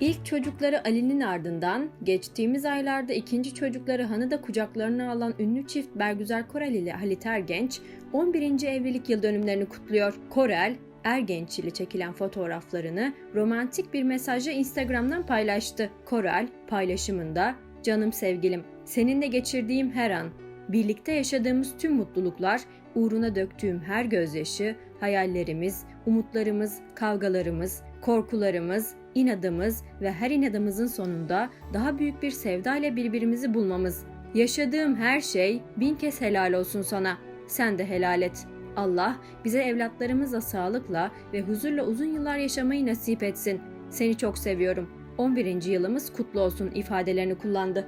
İlk çocukları Ali'nin ardından geçtiğimiz aylarda ikinci çocukları Han'ı da kucaklarına alan ünlü çift Bergüzar Korel ile Halit Ergenç 11. evlilik yıl dönümlerini kutluyor. Korel, Ergenç ile çekilen fotoğraflarını romantik bir mesajla Instagram'dan paylaştı. Korel paylaşımında "Canım sevgilim, seninle geçirdiğim her an, birlikte yaşadığımız tüm mutluluklar, uğruna döktüğüm her gözyaşı, hayallerimiz, umutlarımız, kavgalarımız, korkularımız, inadımız ve her inadımızın sonunda daha büyük bir sevda ile birbirimizi bulmamız. Yaşadığım her şey bin kez helal olsun sana. Sen de helal et. Allah bize evlatlarımızla sağlıkla ve huzurla uzun yıllar yaşamayı nasip etsin. Seni çok seviyorum. 11. yılımız kutlu olsun ifadelerini kullandı.